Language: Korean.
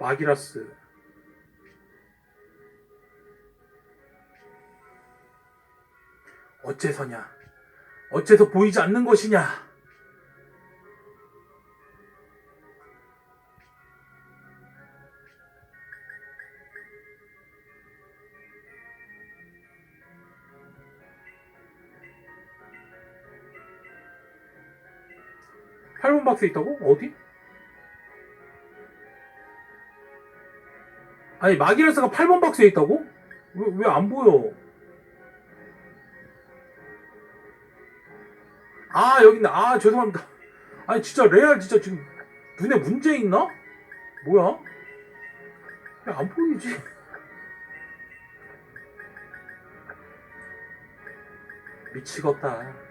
마기라스. 어째서냐? 어째서 보이지 않는 것이냐? 팔번 박스에 있다고? 어디? 아니 마기라스가 8번 박스에 있다고? 왜 왜 안 보여? 아 여기 있네. 아 죄송합니다. 아니 진짜 레알 진짜 지금 눈에 문제 있나? 뭐야? 왜안 보이지? 미치겠다.